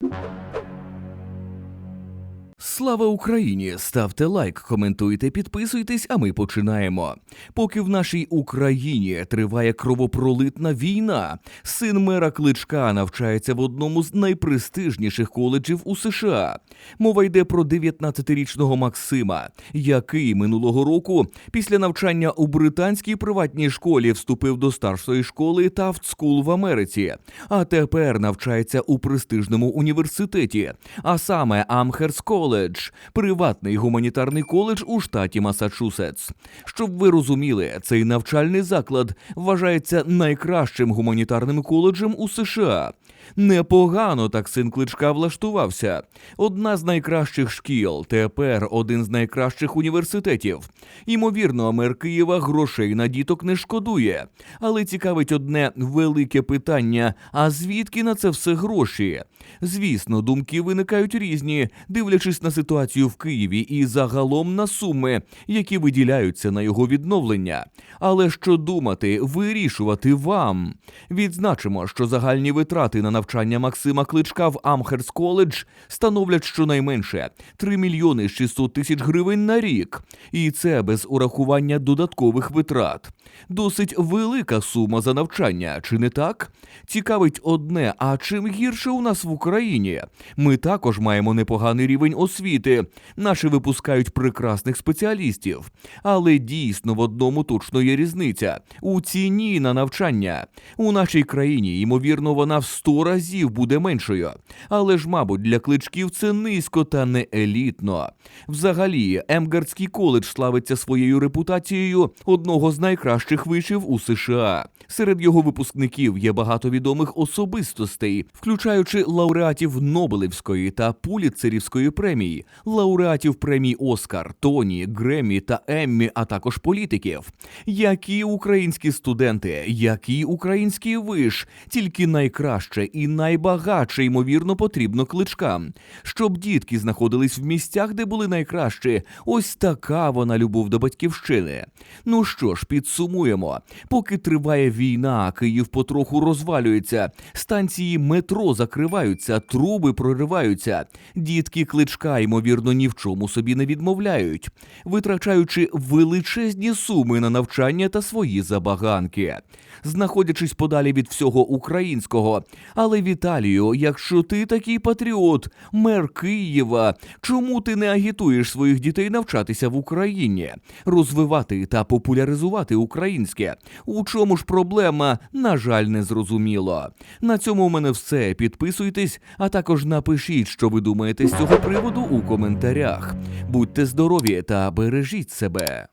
you Слава Україні! Ставте лайк, коментуйте, підписуйтесь, а ми починаємо. Поки в нашій Україні триває кровопролитна війна, син мера Кличка навчається в одному з найпрестижніших коледжів у США. Мова йде про 19-річного Максима, який минулого року після навчання у британській приватній школі вступив до старшої школи Taft School в Америці, а тепер навчається у престижному університеті, а саме Амхерс Коледж, приватний гуманітарний коледж у штаті Масачусетс. Щоб ви розуміли, цей навчальний заклад вважається найкращим гуманітарним коледжем у США. Непогано так син кличка влаштувався. Одна з найкращих шкіл, тепер один з найкращих університетів. Ймовірно, мер Києва грошей на діток не шкодує. Але цікавить одне велике питання: а звідки на це все гроші? Звісно, думки виникають різні, дивлячись на ситуацію в Києві і загалом на суми, які виділяються на його відновлення. Але що думати, вирішувати вам. Відзначимо, що загальні витрати на навчання Максима Кличка в Амхерс Коледж становлять щонайменше 3 мільйони 600 тисяч гривень на рік. І це без урахування додаткових витрат. Досить велика сума за навчання, чи не так? Цікавить одне, а чим гірше у нас в Україні? Ми також маємо непоганий рівень освіти. Наші випускають прекрасних спеціалістів. Але дійсно в одному точно є різниця у ціні на навчання. У нашій країні, ймовірно, вона в 100 разів буде меншою. Але ж, мабуть, для кличків це низько та не елітно. Взагалі, Емгардський коледж славиться своєю репутацією одного з найкращих вишів у США. Серед його випускників є багато відомих особистостей, включаючи лауреатів Нобелівської та Пуліцерівської премії, лауреатів премій Оскар, Тоні, Гремі та Еммі, а також політиків. Які українські студенти, який український виш, тільки найкраще і найбагатше, ймовірно, потрібно кличкам, щоб дітки знаходились в місцях, де були найкращі. Ось така вона любов до батьківщини. Ну що ж, підсумуємо. Поки триває війна, Київ потроху розвалюється, станції метро закриваються, труби прориваються. Дітки кличка, ймовірно, ні в чому собі не відмовляють, витрачаючи величезні суми на навчання та свої забаганки, знаходячись подалі від всього українського. Але Віталію, якщо ти такий патріот, мер Києва, чому ти не агітуєш своїх дітей навчатися в Україні, розвивати та популяризувати українське? У чому ж проблема? На жаль, не зрозуміло. На цьому у мене все. Підписуйтесь, а також напишіть, що ви думаєте з цього приводу у коментарях. Будьте здорові та бережіть себе.